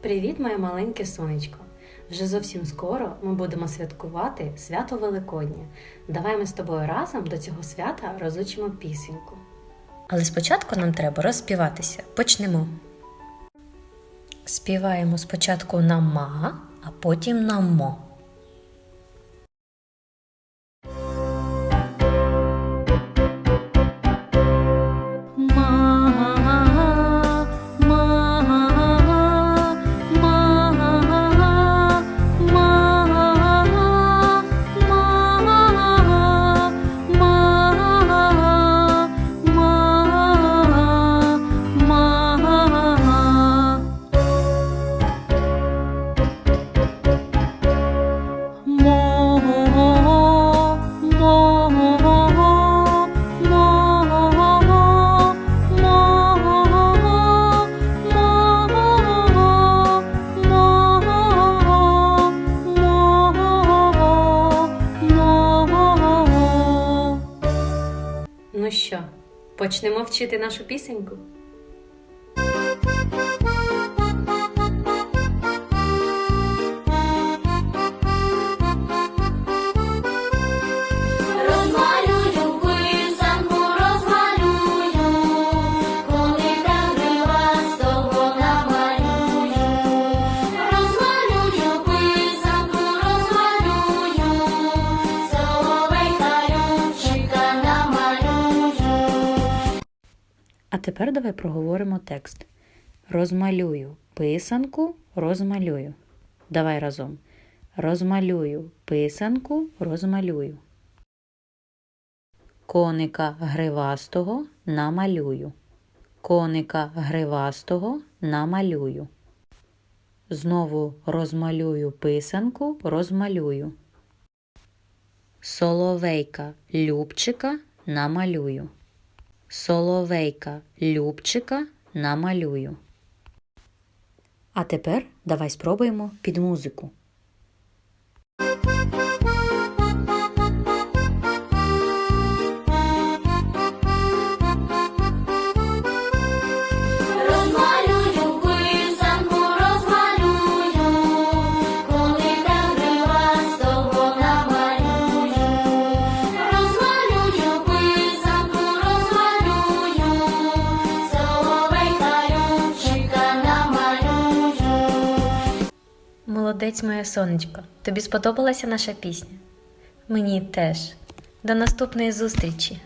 Привіт, моє маленьке сонечко! Вже зовсім скоро ми будемо святкувати свято Великодня. Давай ми з тобою разом до цього свята розучимо пісеньку. Але спочатку нам треба розспіватися. Почнемо. Співаємо спочатку на ма, а потім на мо. Ну що, почнемо вчити нашу пісеньку? А тепер давай проговоримо текст. Розмалюю писанку, розмалюю. Давай разом. Розмалюю писанку, розмалюю. Коника гривастого намалюю. Коника гривастого намалюю. Знову розмалюю писанку, розмалюю. Соловейка Любчика намалюю. Соловейка Любчика намалюю. А тепер давай спробуємо під музику. Молодець моє сонечко. Тобі сподобалася наша пісня? Мені теж. До наступної зустрічі!